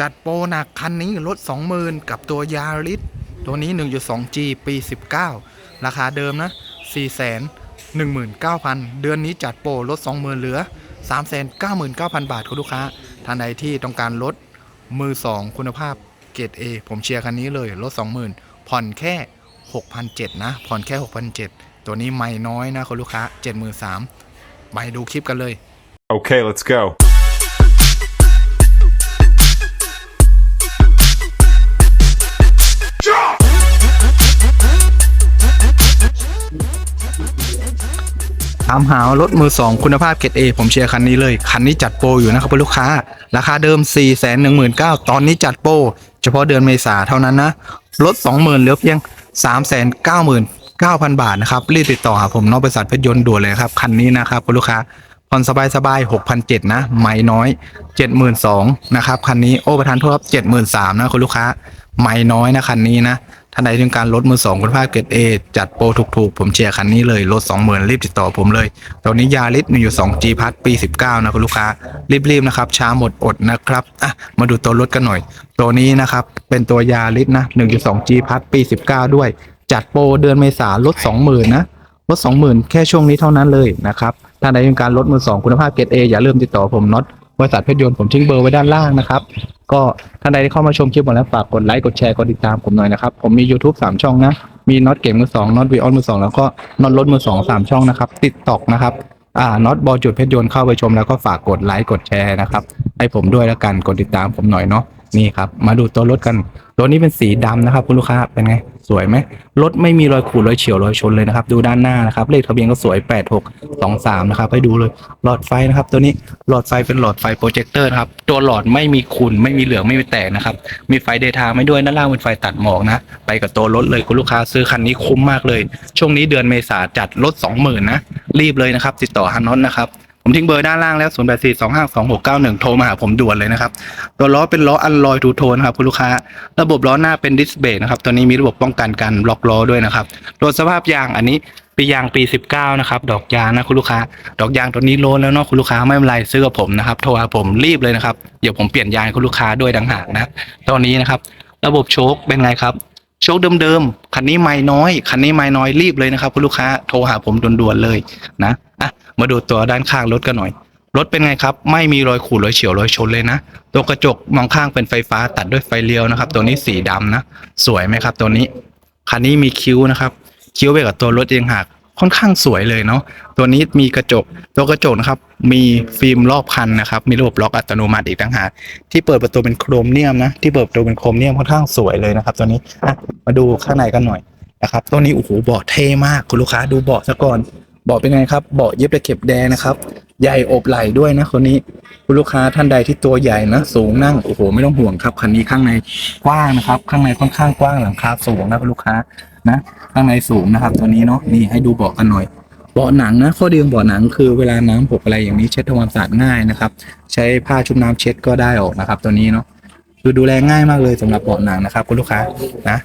จัดโปรหนักคันนี้ลด 20,000 กับตัวยาริสตัวนี้ 1.2G ปี 19 ราคาเดิมนะ 419,000 เดือนนี้จัดโปรลด 20,000 เหลือ 399,000 บาทคุณลูกค้า ท่านใดที่ต้องการลดมือ 2 คุณภาพเกรด A ผมเชียร์คันนี้เลยลด 20,000 ผ่อนแค่ 6,700นะ ผ่อนแค่ 6,700 ตัวนี้ไม่น้อยนะคุณลูกค้า 73,000 ไปดูคลิปกันเลย Okay, let's go. ามหารถมือ 2 คุณภาพเกรด A ผมเชียร์คันนี้เลย คันนี้จัดโปรอยู่นะครับคุณลูกค้า ราคาเดิม 4 1 9 0 0 0ตอนนี้จัดโปรเฉพาะเดือนเมษาเท่านั้นนะลด 20,000เหลือเพียง 399,000 บาทนะครับ รีบติดต่อหาผมนอกบริษัทเพชรยนต์ด่วนเลยครับ คันนี้นะครับคุณลูกค้าผ่อนสบายสบาย6,700นะไม่น้อย 72,000นะครับคันนี้โอ้ประธานโทษครับ73,000นะคุณลูกค้าไม่น้อยนะคันนี้นะ ท่านใดต้องการลดมือสองคุณภาพเกรดเอจัดโปรถูกๆ ผมเชียร์คันนี้เลยลด20,000 รีบติดต่อผมเลย ตอนนี้ยาลิสมีอยู่ 2G พัทปี 19 นะคุณลูกค้า รีบๆ นะครับ ช้าหมดอดนะครับอะมาดูตัวรถกันหน่อย ตัวนี้นะครับ เป็นตัวยาลิสนะ 1.2G พัทปี 19 ด้วย จัดโปรเดือนเมษาลด 20,000 นะลด20,000 แค่ช่วงนี้เท่านั้นเลยนะครับท่านใดต้องการลดมือสองคุณภาพเกรดเออย่าลืมติดต่อผมน็อต บริษัทเพชรยนต์ผมทิ้งเบอร์ไว้ด้านล่างนะครับ ก็ท่านใดที่เข้ามาชมคลิปหมดแล้วฝากกดไลค์กดแชร์กดติดตามผมหน่อยนะครับ ผมมี YouTube 3 ช่องนะ มีน็อตเกมมือสองน็อตวีออนมือสองแล้วก็น็อตรถมือสองสามช่องนะครับติดตอกนะครับอ่าน็อตบอลจุดเพชรยนต์เข้าไปชมแล้วก็ฝากกดไลค์กดแชร์นะครับให้ผมด้วยแล้วกันกดติดตามผมหน่อยเนาะ นี่ครับ มาดูตัวรถกัน ตัวนี้เป็นสีดำนะครับ คุณลูกค้าเป็นไง สวยไหมรถไม่มีรอยขูดรอยเฉียวรอยชนเลยนะครับ ดูด้านหน้านะครับ เลขทะเบียนก็สวย 8623 นะครับให้ดูเลย หลอดไฟนะครับ ตัวนี้หลอดไฟเป็นหลอดไฟโปรเจคเตอร์นะครับ ตัวหลอดไม่มีขุ่นไม่มีเหลืองไม่มีแตกนะครับ มีไฟเดย์ไทม์ไม่ด้วยด้านล่างเป็นไฟตัดหมอกนะ ไปกับตัวรถเลยคุณลูกค้าซื้อคันนี้คุ้มมากเลย ช่วงนี้เดือนเมษาจัดลด20,000นะรีบเลยนะครับ ติดต่อฮันนอตนะครับ ผมทิ้งเบอร์ด้านล่างแล้ว 0 8 4 2 5 2 6 9 1 โทรมาหาผมด่วนเลยนะครับ ตัวล้อเป็นล้ออัลลอยทูโทนครับคุณลูกค้า ระบบล้อหน้าเป็นดิสเบรกนะครับ ตัวนี้มีระบบป้องกันการล็อกล้อด้วยนะครับตรวสภาพยางอันนี้ปียางปี 19 นะครับ ดอกยางนะคุณลูกค้า ดอกยางตัวนี้โลนแล้วเนาะคุณลูกค้าไม่เป็นไรซื้อกับผมนะครับ โทรหาผมรีบเลยนะครับ เดี๋ยวผมเปลี่ยนยางคุณลูกค้าด้วยดังหากนะ ตอนนี้นะครับ ระบบโชคเป็นไงครับโชคเดิมๆ คันนี้ไม่น้อย คันนี้ไม่น้อยรีบเลยนะครับคุณลูกค้า โทรหาผมด่วนๆเลยนะ มาดูตัวด้านข้างรถกันหน่อย รถเป็นไงครับ ไม่มีรอยขูดรอยเฉียวรอยชนเลยนะ ตัวกระจกมองข้างเป็นไฟฟ้าตัดด้วยไฟเลี้ยวนะครับ ตัวนี้สีดำนะ สวยไหมครับตัวนี้ คันนี้มีคิ้วนะครับ คิ้วไปกับตัวรถเองหักค่อนข้างสวยเลยเนาะ ตัวนี้มีกระจก ตัวกระจกนะครับ มีฟิล์มรอบคันนะครับ มีระบบล็อกอัตโนมัติอีกต่างหาก ที่เปิดประตูเป็นโครเมียมนะ ที่เปิดประตูเป็นโครเมียมค่อนข้างสวยเลยนะครับ ตัวนี้มาดูข้างในกันหน่อยนะครับ ตัวนี้โอ้โหเบาะเท่มากคุณลูกค้าดูเบาะซะก่อน บาะเป็นไงครับเบาะเย็บตะเข็บแดงนะครับ ใหญ่อบไหล่ด้วยนะคนนี้คุณลูกค้าท่านใดที่ตัวใหญ่นะสูงนั่งโอ้โหไม่ต้องห่วงครับคันนี้ข้างในกว้างนะครับ ข้างในค่อนข้างกว้างหลังคาสูงนะคุณลูกค้านะ ข้างในสูงนะครับ ตัวนี้เนาะนี่ให้ดูเบาะกันหน่อยเบาะหนังนะข้อดีของเบาะหนังคือเวลาน้ำหกอะไรอย่างนี้เช็ดทำความสะอาดง่ายนะครับ ใช้ผ้าชุบน้ำเช็ดก็ได้ออกนะครับ ตัวนี้เนาะคือดูแลง่ายมากเลยสำหรับเบาะหนังนะครับ คุณลูกค้านะ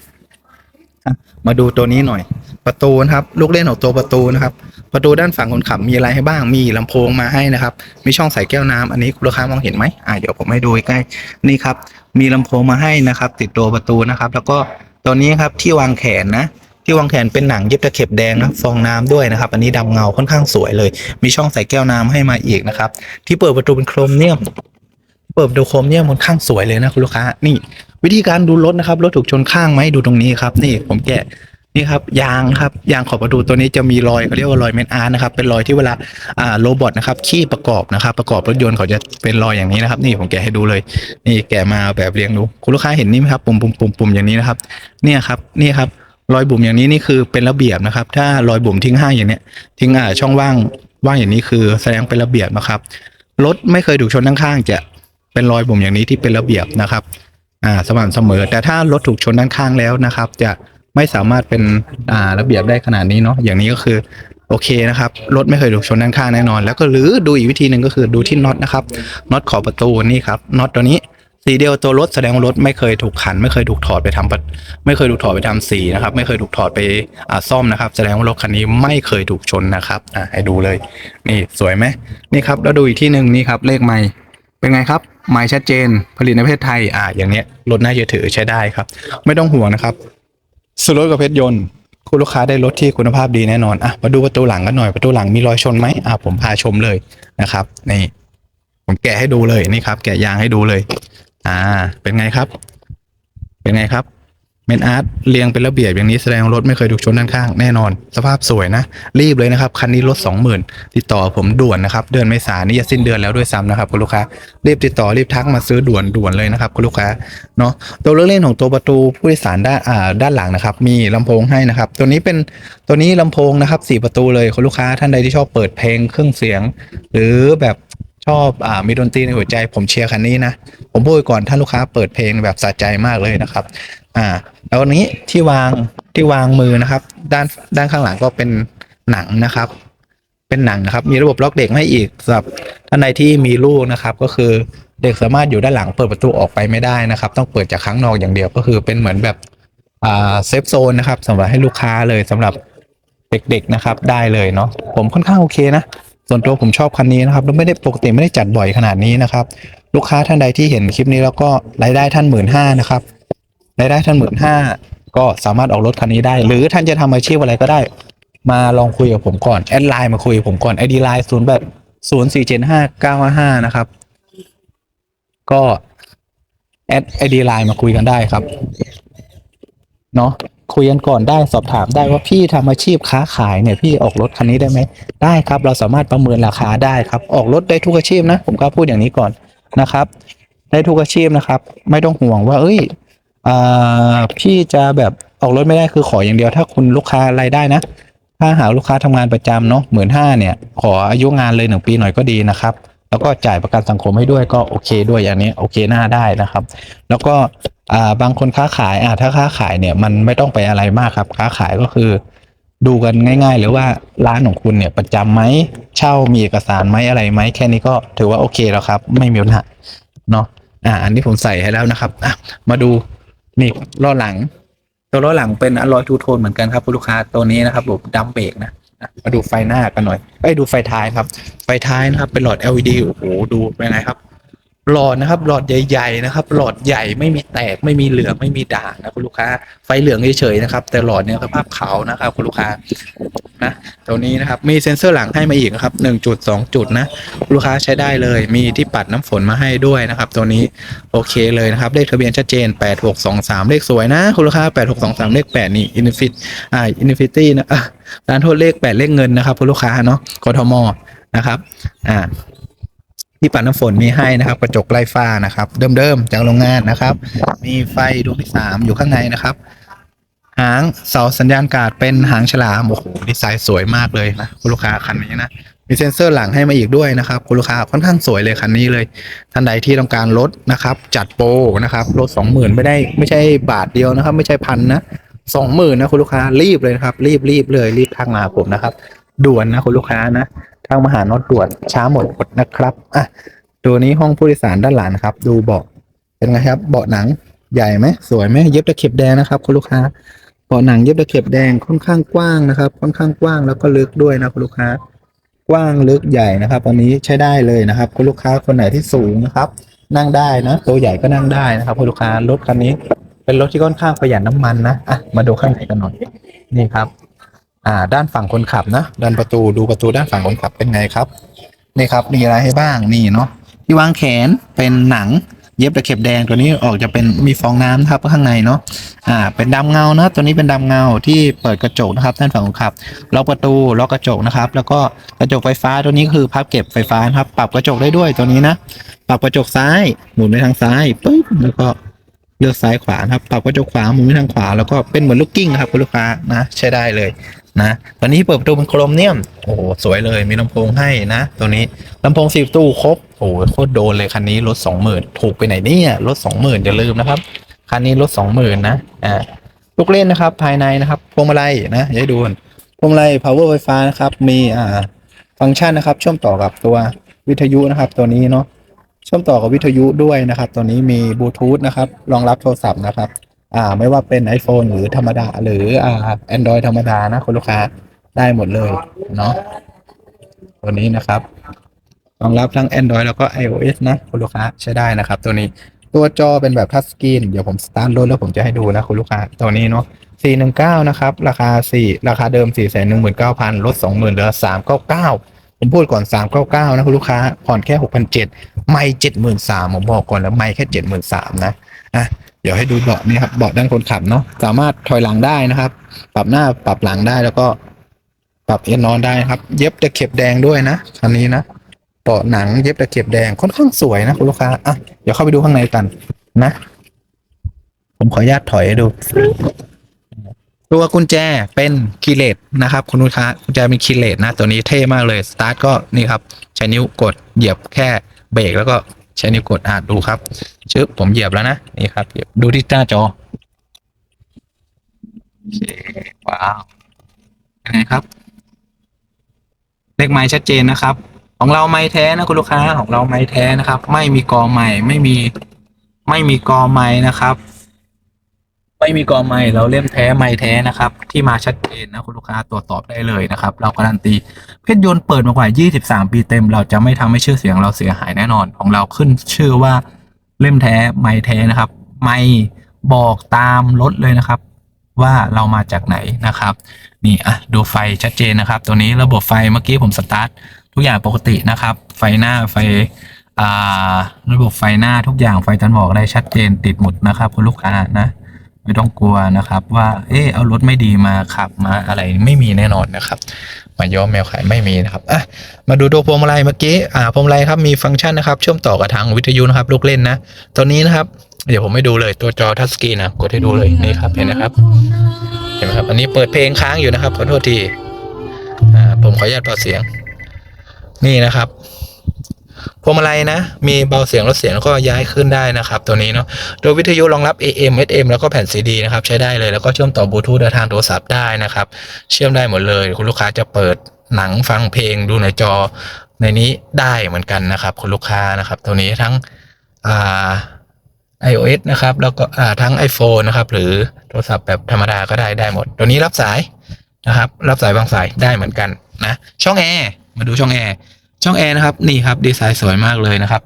มาดูตัวนี้หน่อย ประตูนะครับ ลูกเล่นของตัวประตูนะครับ ประตูด้านฝั่งคนขับมีอะไรให้บ้าง มีลำโพงมาให้นะครับ มีช่องใส่แก้วน้ำอันนี้คุณลูกค้ามองเห็นไหมอ่าเดี๋ยวผมให้ดูใกล้นี่ครับ มีลำโพงมาให้นะครับ ติดตัวประตูนะครับ แล้วก็ตัวนี้ครับที่วางแขนนะที่วางแขนเป็นหนังเย็บตะเข็บแดงนะฟองน้ำด้วยนะครับ อันนี้ดำเงาค่อนข้างสวยเลย มีช่องใส่แก้วน้ำให้มาอีกนะครับ ที่เปิดประตูเป็นโครเมียม เปิดประตูโครเมียมค่อนข้างสวยเลยนะคุณลูกค้า นี่ วิธีการดูรถนะครับรถถูกชนข้างไหมดูตรงนี้ครับ นี่ผมแกะนี่ครับยางครับยางขอบประตูตัวนี้จะมีรอยเขาเรียกว่ารอยเมนอาร์นะครับเป็นรอยที่เวลาอ่าโรบอทนะครับขี้ประกอบนะครับ ประกอบรถยนต์เขาจะเป็นรอยอย่างนี้นะครับนี่ผมแกะให้ดูเลย นี่แกะมาแบบเรียงดูคุณลูกค้าเห็นนี่ไหมครับปุ่มปุ่มปุ่มปุ่มอย่างนี้นะครับเนี่ยครับนี่ครับรอยบุ๋มอย่างนี้นี่คือเป็นระเบียบนะครับ ถ้ารอยบุ๋มทิ้งห้างอย่างเนี้ยทิ้งอ่าช่องว่างว่างอย่างนี้คือแสดงเป็นระเบียบนะครับรถไม่เคยถูกชนข้างๆจะ เป็นรอยบุ๋มอย่างนี้ที่เป็นระเบียบนะครับอ่าสม่ำเสมอ แต่ถ้ารถถูกชนด้านข้างแล้วนะครับ จะไม่สามารถเป็นอ่าระเบียบได้ขนาดนี้เนาะอย่างนี้ก็คือโอเคนะครับรถไม่เคยถูกชนด้านข้างแน่นอน แล้วก็หรือดูอีกวิธีหนึ่งก็คือดูที่น็อตนะครับน็อตขอบประตูนี่ครับน็อตตัวนี้สีเดียวตัวรถแสดงว่ารถไม่เคยถูกขัน ไม่เคยถูกถอดไปทำปะไม่เคยถูกถอดไปทำสีนะครับ ไม่เคยถูกถอดไปอ่าซ่อมนะครับ แสดงว่ารถคันนี้ไม่เคยถูกชนนะครับอ่าให้ดูเลย นี่สวยไหมนี่ครับแล้วดูอีกที่หนึ่งนี่ครับเลขไมค์ เป็นไงครับหมายชัดเจนผลิตในประเทศไทยอ่าอย่างเนี้ยรถน่าจะถือใช้ได้ครับ ไม่ต้องห่วงนะครับซื้อรถกับเพชรยนต์คุณลูกค้าได้รถที่คุณภาพดีแน่นอนอะมาดูประตูหลังกันหน่อยประตูหลังมีรอยชนไหมอะผมพาชมเลยนะครับนี่ผมแกะให้ดูเลยนี่ครับ แกะยางให้ดูเลย อ่า เป็นไงครับ เป็นไงครับ เมนอาร์ตเรียงเป็นระเบียบอย่างนี้แสดงรถไม่เคยถูกชนด้านข้างแน่นอน สภาพสวยนะ รีบเลยนะครับ คันนี้รถ 20,000 ติดต่อผมด่วนนะครับ เดือนเมษายนนี่จะสิ้นเดือนแล้วด้วยซ้ำนะครับคุณลูกค้า รีบติดต่อรีบทักมาซื้อด่วนด่วนเลยนะครับคุณลูกค้าเนาะตัวเลือกเล่นของตัวประตูผู้โดยสารด้านอ่าด้านหลังนะครับ มีลำโพงให้นะครับ ตัวนี้เป็นตัวนี้ลำโพงนะครับสี่ประตูเลยคุณลูกค้าท่านใดที่ชอบเปิดเพลงเครื่องเสียง หรือแบบชอบอ่ามีดนตรีในหัวใจผมเชียร์คันนี้นะ ผมพูดก่อนถ้านลูกค้าเปิดเพลงแบบสะใจมากเลยนะครับ อ่าแล้วนี้ที่วางที่วางมือนะครับ ด้านด้านข้างหลังก็เป็นหนังนะครับ เป็นหนังนะครับ มีระบบล็อกเด็กให้อีกสำหรับท่านใดที่มีลูกนะครับ ก็คือเด็กสามารถอยู่ด้านหลังเปิดประตูออกไปไม่ได้นะครับ ต้องเปิดจากข้างนอกอย่างเดียวก็คือเป็นเหมือนแบบอ่าเซฟโซนนะครับสำหรับให้ลูกค้าเลยสำหรับเด็กๆนะครับ ได้เลยเนาะผมค่อนข้างโอเคนะส่วนตัวผมชอบคันนี้นะครับแล้วไม่ได้ปกติไม่ได้จัดบ่อยขนาดนี้นะครับ ลูกค้าท่านใดที่เห็นคลิปนี้แล้วก็รายได้ท่านหมื่นห้านะครับ รายได้ท่านหมื่นห้าก็สามารถออกรถคันนี้ได้ หรือท่านจะทำอาชีพอะไรก็ได้ มาลองคุยกับผมก่อนแอดไลน์มาคุยกับผมก่อนไอดีไลน์ศูนย์แบบศูนย์สี่เจ็ดห้าเก้าห้านะครับ ก็แอดไอดีไลน์มาคุยกันได้ครับเนาะคุยกันก่อนได้สอบถามได้ว่าพี่ทำอาชีพค้าขายเนี่ยพี่ออกรถคันนี้ได้ไหมได้ครับ เราสามารถประเมินราคาได้ครับ ออกรถได้ทุกอาชีพนะ ผมก็พูดอย่างนี้ก่อนนะครับ ได้ทุกอาชีพนะครับ ไม่ต้องห่วงว่า เอ้ย พี่จะแบบออกรถไม่ได้คือขออย่างเดียวถ้าคุณลูกค้ารายได้นะ ถ้าหาลูกค้าทำงานประจำเนาะหมื่นห้าเนี่ย ขออายุงานเลยหนึ่งปีหน่อยก็ดีนะครับ แล้วก็จ่ายประกันสังคมให้ด้วยก็โอเคด้วยอย่างนี้โอเคหน้าได้นะครับ แล้วก็บางคนค้าขายอ่าถ้าค้าขายเนี่ยมันไม่ต้องไปอะไรมากครับ ค้าขายก็คือ ดูกันง่ายๆหรือว่าร้านของคุณเนี่ยประจำไหมเช่ามีเอกสารไหมอะไรไหมแค่นี้ก็ถือว่าโอเคแล้วครับ ไม่มีปัญหาเนาะอ่าอันนี้ผมใส่ให้แล้วนะครับอะมาดู นี่ล้อหลัง ตัวล้อหลังเป็นอลลอยทูโทนเหมือนกันครับคุณลูกค้าตัวนี้นะครับผมดัมเบรกนะอะมาดูไฟหน้ากันหน่อยไปดูไฟท้ายครับ ไฟท้ายนะครับเป็นหลอด LED โอ้โหดูเป็นไงครับ หลอดนะครับหลอดใหญ่ๆนะครับ หลอดใหญ่ไม่มีแตกไม่มีเหลืองไม่มีด่างนะคุณลูกค้า ไฟเหลืองเฉยๆนะครับ แต่หลอดเนี่ยสภาพขาวนะครับคุณลูกค้านะตัวนี้นะครับมีเซ็นเซอร์หลังให้มาอีกนะครับหนึ่งจุดสองจุดนะลูกค้าใช้ได้เลย มีที่ปัดน้ำฝนมาให้ด้วยนะครับ ตัวนี้โอเคเลยนะครับเลขทะเบียนชัดเจน 8623 เลขสวยนะคุณลูกค้า 8623 เลข 8 นี่อินฟิตอ่าอินฟิตี้นะอะร้านโทษเลข 8 เลขเงินนะครับคุณลูกค้าเนาะกทมนะครับอ่า ที่ปัดน้ำฝนมีให้นะครับ กระจกไล่ฟ้านะครับ เดิมๆจากโรงงานนะครับ มีไฟดวงที่สามอยู่ข้างในนะครับ หางเสาสัญญาณการ์ดเป็นหางฉลามโอ้โหดีไซน์สวยมากเลยนะคุณลูกค้าคันนี้นะมีเซ็นเซอร์หลังให้มาอีกด้วยนะครับคุณลูกค้าค่อนข้างสวยเลยคันนี้เลย ท่านใดที่ต้องการลดนะครับ จัดโปรนะครับลดสองหมื่นไม่ได้ไม่ใช่บาทเดียวนะครับ ไม่ใช่พันนะสองหมื่นนะคุณลูกค้ารีบเลยนะครับ รีบรีบเลยรีบทักมาผมนะครับ ด่วนนะคุณลูกค้านะ ทางมหาน็อตด่วนช้าหมดอดนะครับอะตัวนี้ห้องผู้โดยสารด้านหลังครับ ดูเบาะเป็นไงครับเบาะหนังใหญ่ไหมสวยไหมเย็บตะเข็บแดงนะครับคุณลูกค้าเบาะหนังเย็บตะเข็บแดงค่อนข้างกว้างนะครับ ค่อนข้างกว้างแล้วก็ลึกด้วยนะคุณลูกค้ากว้างลึกใหญ่นะครับวันนี้ใช้ได้เลยนะครับคุณลูกค้าคนไหนที่สูงนะครับ นั่งได้นะ ตัวใหญ่ก็นั่งได้นะครับคุณลูกค้ารถคันนี้ เป็นรถที่ค่อนข้างประหยัดน้ำมันนะอะมาดูข้างในกันหน่อยนี่ครับ อ่า ด้านฝั่งคนขับนะด้านประตูดูประตูด้านฝั่งคนขับเป็นไงครับนี่ครับมีอะไรให้บ้างนี่เนาะที่วางแขนเป็นหนังเย็บตะเข็บแดงตัวนี้ออกจะเป็นมีฟองน้ำนะครับข้างในเนาะ อ่า เป็นดำเงานะตัวนี้เป็นดำเงาที่เปิดกระจกนะครับด้านฝั่งคนขับ ล็อกประตูล็อกกระจกนะครับ แล้วก็กระจกไฟฟ้าตัวนี้คือพับเก็บไฟฟ้านะครับ ปรับกระจกได้ด้วยตัวนี้นะ ปรับกระจกซ้ายหมุนไปทางซ้ายปุ๊บแล้วก็เลือกซ้ายขวาครับ ปรับกระจกขวาหมุนไปทางขวา แล้วก็เป็นเหมือนลูกกิ้งครับคุณลูกค้านะใช้ได้เลย นะตอนนี้เปิดประตูเป็นโครเมียม โอ้โหสวยเลยมีลำโพงให้นะตัวนี้ลำโพงสิบตู้ครบโอ้โหโคตรโดนเลยคันนี้ลดสองหมื่นถูกไปไหนเนี่ยลดสองหมื่นอย่าลืมนะครับคันนี้ลดสองหมื่นนะอ่าลูกเล่นนะครับภายในนะครับพวงมาลัยนะอย่าดูนพวงมาลัย power ไฟฟ้านะครับมีอ่าฟังก์ชันนะครับเชื่อมต่อกับตัววิทยุนะครับ ตัวนี้เนาะเชื่อมต่อกับวิทยุด้วยนะครับ ตัวนี้มีบลูทูธนะครับรองรับโทรศัพท์นะครับ อ่าไม่ว่าเป็น iPhone หรือธรรมดา หรืออ่า Android ธรรมดานะคุณลูกค้าได้หมดเลยเนาะตัวนี้นะครับรองรับทั้ง Android แล้วก็ iOS นะคุณลูกค้าใช้ได้นะครับ ตัวนี้ตัวจอเป็นแบบทัชสกรีนเดี๋ยวผมสตาร์ทรถแล้วผมจะให้ดูนะคุณลูกค้าตัวนี้เนาะ419 นะครับ ราคา 4 ราคาเดิม 419,000 ลด 20,000เหลือ 399 ผมพูดก่อน 399 นะคุณลูกค้า ผ่อนแค่ 6,700 ไม่ 73,000ผมบอกก่อนแล้วไม่แค่ 73,000 นะอะ เดี๋ยวให้ดูเบาะนี่ครับเบาะด้านคนขับเนาะสามารถถอยหลังได้นะครับ ปรับหน้าปรับหลังได้แล้วก็ ปรับเอนนอนได้ครับ เย็บตะเข็บแดงด้วยนะคันนี้นะเบาะหนังเย็บตะเข็บแดงค่อนข้างสวยนะคุณลูกค้าอะเดี๋ยวเข้าไปดูข้างในกันนะ ผมขออนุญาตถอยให้ดู ตัวกุญแจเป็นคีเลตนะครับ คุณลูกค้ากุญแจเป็นคีเลตนะ ตัวนี้เท่มากเลยสตาร์ทก็นี่ครับใช้นิ้วกดเหยียบแค่เบรกแล้วก็ ใช้นิ้วกดอ่าดูครับชึบผมเหยียบแล้วนะนี่ครับเหยียบดูที่หน้าจอโอเคว้าวเป็นไงครับ เลขไม้ชัดเจนนะครับ ของเราไม้แท้นะคุณลูกค้าของเราไม้แท้นะครับ ไม่มีกอใหม่ไม่มีไม่มีกอใหม่นะครับ ไม่มีกอไม้เราเล่มแท้ไม้แท้นะครับ ที่มาชัดเจนนะคุณลูกค้าตรวจสอบได้เลยนะครับ เราการันตีเพชรยนต์เปิดมากว่า 23 ปีเต็ม เราจะไม่ทำให้ชื่อเสียงเราเสียหายแน่นอนของเราขึ้นชื่อว่าเล่มแท้ไม้แท้นะครับ ไม่บอกตามรถเลยนะครับ ว่าเรามาจากไหนนะครับ นี่อะดูไฟชัดเจนนะครับ ตัวนี้ระบบไฟเมื่อกี้ผมสตาร์ททุกอย่างปกตินะครับ ไฟหน้าไฟอ่าระบบไฟหน้าทุกอย่างไฟตันหมอกได้ชัดเจนติดหมดนะครับคุณลูกค้านะ ไม่ต้องกลัวนะครับ ว่า เออเอารถไม่ดีมาขับมาอะไรไม่มีแน่นอนนะครับมาย้อมแมวขายไม่มีนะครับอะมาดูตัวพวงมาลัยเมื่อกี้อ่าพวงมาลัยครับมีฟังก์ชันนะครับ เชื่อมต่อกับทางวิทยุนะครับลูกเล่นนะตัวนี้นะครับ เดี๋ยวผมให้ดูเลยตัวจอทัชสกรีนนะกดให้ดูเลยนี่ครับเห็นนะครับเห็นไหมครับอันนี้เปิดเพลงค้างอยู่นะครับขอโทษทีอ่าผมขออนุญาตเบาเสียง นี่นะครับ พวงมาลัยนะ มีเบาเสียงลดเสียงแล้วก็ย้ายขึ้นได้นะครับ ตัวนี้เนาะโดยวิทยุรองรับ AM SM แล้วก็แผ่น CD นะครับ ใช้ได้เลยแล้วก็เชื่อมต่อบลูทูธทางโทรศัพท์ได้นะครับ เชื่อมได้หมดเลย คุณลูกค้าจะเปิดหนังฟังเพลงดูในจอ ในนี้ได้เหมือนกันนะครับ คุณลูกค้านะครับ ตัวนี้ทั้งอ่า iOS นะครับ แล้วก็อ่าทั้ง iPhone นะครับ หรือโทรศัพท์แบบธรรมดาก็ได้ได้หมด ตัวนี้รับสายนะครับ รับสายบางสายได้เหมือนกันนะ ช่องแอร์มาดูช่องแอร์ ช่องแอร์นะครับนี่ครับดีไซน์สวยมากเลยนะครับ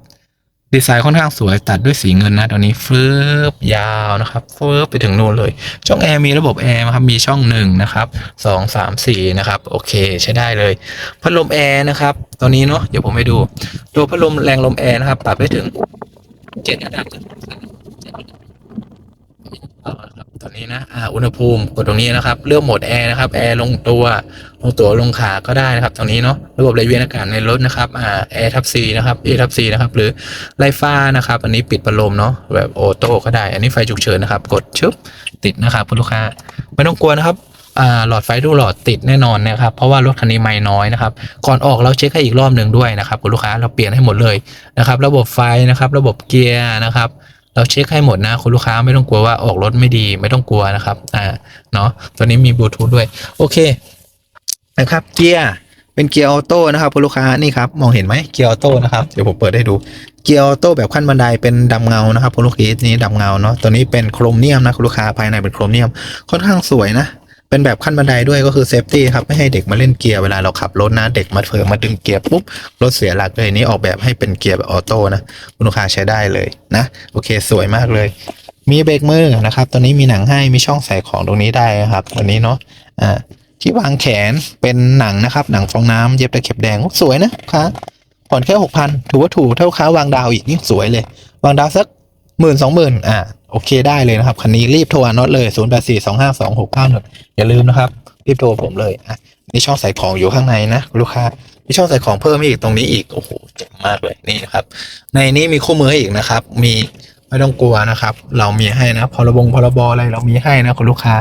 ดีไซน์ค่อนข้างสวยตัดด้วยสีเงินนะตัวนี้ฟืบยาวนะครับฟืบไปถึงนู่นเลย ช่องแอร์มีระบบแอร์นะครับมีช่องหนึ่งนะครับสองสามสี่นะครับโอเคใช้ได้เลย พัดลมแอร์นะครับตัวนี้เนาะเดี๋ยวผมให้ดูตัวพัดลมแรงลมแอร์นะครับปรับได้ถึงเจ็ดระดับ ตอนนี้นะอ่าอุณหภูมิกดตรงนี้นะครับ เลือกโหมดแอร์นะครับแอร์ลงตัวลงตัวลงขาก็ได้นะครับตรงนี้เนาะระบบไหลเวียนอากาศในรถนะครับอ่าแอร์ทับซีนะครับเอทับซีนะครับหรือไล่ฟ้านะครับ อันนี้ปิดพัดลมเนาะแบบออโต้ก็ได้ อันนี้ไฟฉุกเฉินนะครับ กดชึบติดนะครับคุณลูกค้าไม่ต้องกลัวนะครับอ่าหลอดไฟทุกหลอดติดแน่นอนนะครับเพราะว่ารถคันนี้ไม่น้อยนะครับก่อนออกเราเช็คให้อีกรอบหนึ่งด้วยนะครับคุณลูกค้าเราเปลี่ยนให้หมดเลยนะครับ ระบบไฟนะครับ ระบบเกียร์นะครับ เราเช็คให้หมดนะคุณลูกค้าไม่ต้องกลัวว่าออกรถไม่ดีไม่ต้องกลัวนะครับอ่าเนาะตัวนี้มีบลูทูธด้วย โอเคนะครับเกียร์เป็นเกียร์ออโต้นะครับคุณลูกค้านี่ครับมองเห็นไหมเกียร์ออโต้นะครับเดี๋ยวผมเปิดให้ดูเกียร์ออโต้แบบขั้นบันไดเป็นดำเงานะครับคุณลูกค้านี้ดำเงาเนาะตัวนี้เป็นโครเมียมนะคุณลูกค้าภายในเป็นโครเมียมค่อนข้างสวยนะ เป็นแบบขั้นบันไดด้วยก็คือเซฟตี้ครับไม่ให้เด็กมาเล่นเกียร์เวลาเราขับรถนะเด็กมาเผลอมาดึงเกียร์ปุ๊บรถเสียหลักเลยนี้ออกแบบให้เป็นเกียร์แบบออโต้นะคุณลูกค้าใช้ได้เลยนะโอเคสวยมากเลย มีเบรกมือนะครับตัวนี้มีหนังให้มีช่องใส่ของตรงนี้ได้นะครับตัวนี้เนาะอ่าที่วางแขนเป็นหนังนะครับ หนังฟองน้ำเย็บตะเข็บแดงสวยนะลูกค้าผ่อนแค่หกพันถือว่าถูกเท่าค้าวางดาวอีกนี่สวยเลย วางดาวสักหมื่นสองหมื่นอ่า โอเคได้เลยนะครับ คันนี้รีบโทรน็อตเลยศูนย์แปดสี่สอย่าลืมนะครับ รีบโทรผมเลยอะนี่ช่องใส่ของอยู่ข้างในนะลูกค้ามีช่องใส่ของเพิ่มอีกตรงนี้อีกโอ้โหเจ๋งมากเลยนี่นะครับ ในนี้มีคู่มือให้อีกนะครับ มีไม่ต้องกลัวนะครับ เรามีให้นะพรบงพรบอะไรเรามีให้นะคุณลูกค้า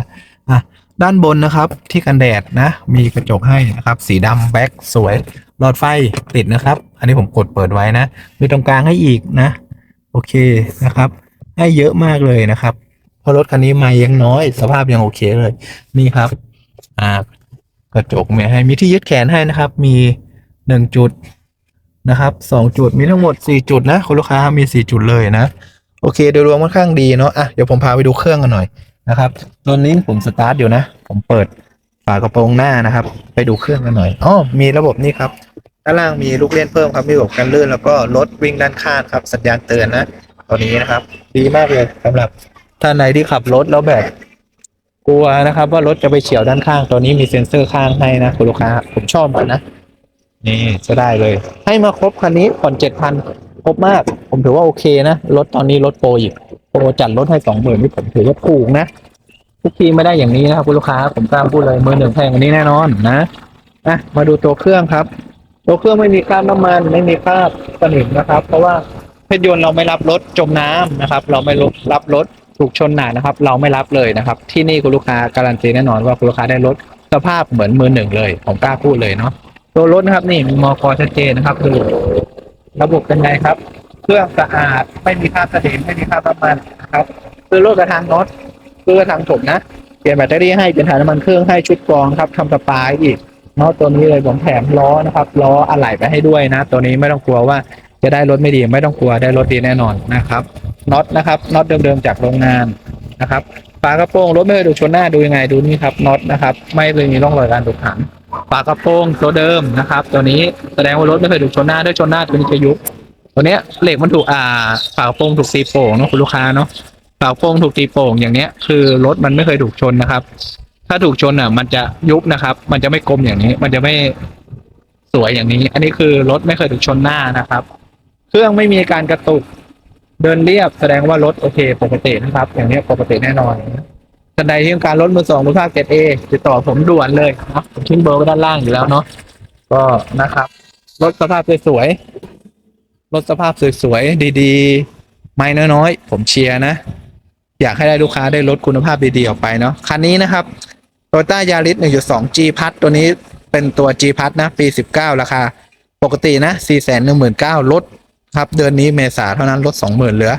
อะด้านบนนะครับที่กันแดดนะ มีกระจกให้นะครับ สีดำแบ็คสวยหลอดไฟติดนะครับ อันนี้ผมกดเปิดไว้นะ มีตรงกลางให้อีกนะ โอเคนะครับ ให้เยอะมากเลยนะครับเพราะรถคันนี้ไม่ยังน้อย สภาพยังโอเคเลย นี่ครับ อ่ากระจกมีให้มีที่ยึดแขนให้นะครับ มีหนึ่งจุดนะครับสองจุดมีทั้งหมดสี่จุดนะคุณลูกค้ามีสี่จุดเลยนะ โอเคโดยรวมค่อนข้างดีเนาะอะเดี๋ยวผมพาไปดูเครื่องกันหน่อยนะครับ ตอนนี้ผมสตาร์ทอยู่นะ ผมเปิดฝากระโปรงหน้านะครับ ไปดูเครื่องกันหน่อยอ๋อมีระบบนี่ครับด้านล่างมีลูกเล่นเพิ่มครับมีระบบกันลื่นแล้วก็รถวิ่งด้านข้างครับสัญญาณเตือนนะ ตัวนี้นะครับ ดีมากเลยสำหรับท่านใดที่ขับรถแล้วแบบ กลัวนะครับ ว่ารถจะไปเฉียวด้านข้าง ตัวนี้มีเซ็นเซอร์ข้างให้นะคุณลูกค้า ผมชอบมันนะนี่จะได้เลย ให้มาครบคันนี้ผ่อนเจ็ดพันครบมาก ผมถือว่าโอเคนะรถตอนนี้รถโปรอีกโปรจัดรถให้สองหมื่นนี่ผมถือว่าถูกนะทุกทีไม่ได้อย่างนี้นะครับคุณลูกค้าผมกล้าพูดเลยมือหนึ่งแพงกว่านี้แน่นอนนะอะมาดูตัวเครื่องครับ ตัวเครื่องไม่มีคราบน้ำมันไม่มีคราบสนิมนะครับ เพราะว่าเพช รยนต์เราไม่รับรถจมน้ำนะครับ เราไม่รับรถถูกชนหนักนะครับ เราไม่รับเลยนะครับ ที่นี่คุณลูกค้าการันตีแน่นอนว่าคุณลูกค้าได้รถสภาพเหมือนมือหนึ่งเลยผมกล้าพูดเลยเนาะตัวรถนะครับนี่มีมอกชัดเจนนะครับดูระบบเป็นไงครับ เครื่องสะอาดไม่มีคราบสนิมไม่มีคราบน้ำมันนะครับคือรถกระทางน็อตคือกระทางผมนะเปลี่ยนแบตเตอรี่ให้เปลี่ยนถ่ายน้ำมันเครื่องให้ชุดกรองครับทำสปายอีกเนาะตัวนี้เลยผมแถมล้อนะครับล้ออะไหล่ไปให้ด้วยนะ ตัวนี้ไม่ต้องกลัวว่า จะได้รถไม่ดีไม่ต้องกลัวได้รถดีแน่นอนนะครับน็อตนะครับน็อตเดิมๆจากโรงงานนะครับฝากระโปรงรถไม่เคยถูกชนหน้าดูยังไงดูนี่ครับน็อตนะครับไม่เลยมีร่องรอยการถูกขันฝากระโปรงตัวเดิมนะครับ ตัวนี้แสดงว่ารถไม่เคยถูกชนหน้าด้วยชนหน้าตัวนี้จะยุบตัวเนี้ยเหล็กมันถูกอ่าฝากระโปรงถูกตีโป่งเนาะคุณลูกค้าเนาะฝากระโปรงถูกตีโป่งอย่างเนี้ยคือรถมันไม่เคยถูกชนนะครับ ถ้าถูกชนอะ มันจะยุบนะครับ มันจะไม่กลมอย่างนี้ มันจะไม่สวยอย่างนี้ อันนี้คือรถไม่เคยถูกชนหน้านะครับ เครื่องไม่มีการกระตุก เดินเรียบแสดงว่ารถโอเค ปกตินะครับ อย่างนี้ปกติแน่นอนท่านใดที่ต้องการรถมือสองมูลค่าเกรดเอติดต่อผมด่วนเลยนะผมทิ้งเบอร์ไว้ด้านล่างอยู่แล้วเนาะก็นะครับ รถสภาพสวยๆรถสภาพสวยๆดีๆ ไม่น้อยๆ ผมเชียร์นะ อยากให้ได้ลูกค้าได้รถคุณภาพดีๆ ออกไปเนาะคันนี้นะครับโตต้ายาริส1.2 G พัทตัวนี้เป็นตัว G พัทนะ ปี 19 ราคา ปกตินะ 419,000ลด ครับเดือนนี้เมษาเท่านั้นลด20,000เหลือ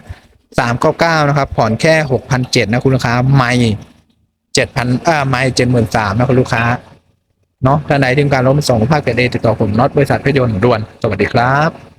399นะครับ ผ่อนแค่6,700นะคุณลูกค้าไม่7,000อ่าไม่73,000นะคุณลูกค้าเนาะท่านใดที่ต้องการลดส่งภาคเกษตรติดต่อผมน็อตบริษัทเพชรยนต์ด่วน สวัสดีครับ